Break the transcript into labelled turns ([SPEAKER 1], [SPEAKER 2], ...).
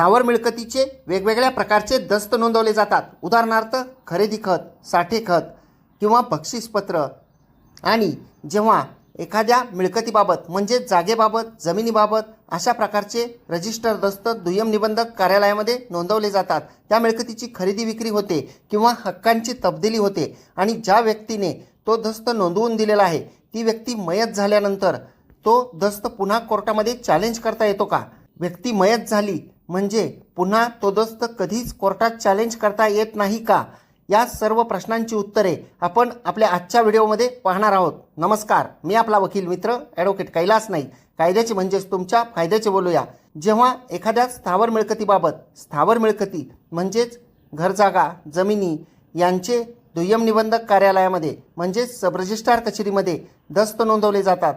[SPEAKER 1] स्थावर मिळकतीचे वेगवेगळ्या प्रकारचे दस्त नोंदवले जातात. उदाहरणार्थ खरेदी खत साठे खत किंवा बक्षीसपत्र. आणि जेव्हा एखाद्या मिळकतीबाबत म्हणजे जागेबाबत जमिनीबाबत अशा प्रकारचे रजिस्टर दस्त दुय्यम निबंधक कार्यालयामध्ये नोंदवले जातात त्या मिळकतीची खरेदी विक्री होते किंवा हक्कांची तब्दिली होते आणि ज्या व्यक्तीने तो दस्त नोंदवून दिलेला आहे ती व्यक्ती मयत झाल्यानंतर तो दस्त पुन्हा कोर्टामध्ये चॅलेंज करता येतो का? व्यक्ती मयत झाली म्हणजे पुन्हा तो दस्त कधीच कोर्टात चॅलेंज करता येत नाही का? या सर्व प्रश्नांची उत्तरे आपण आपल्या आजच्या व्हिडिओमध्ये पाहणार आहोत. नमस्कार. मी आपला वकील मित्र ॲडव्होकेट कैलास नाईक. कायद्याचे म्हणजेच तुमच्या फायद्याचे बोलूया. जेव्हा एखाद्या स्थावर मिळकतीबाबत स्थावर मिळकती म्हणजेच घरजागा जमिनी यांचे दुय्यम निबंधक कार्यालयामध्ये म्हणजेच सब रजिस्ट्रार कचेरीमध्ये दस्त नोंदवले जातात.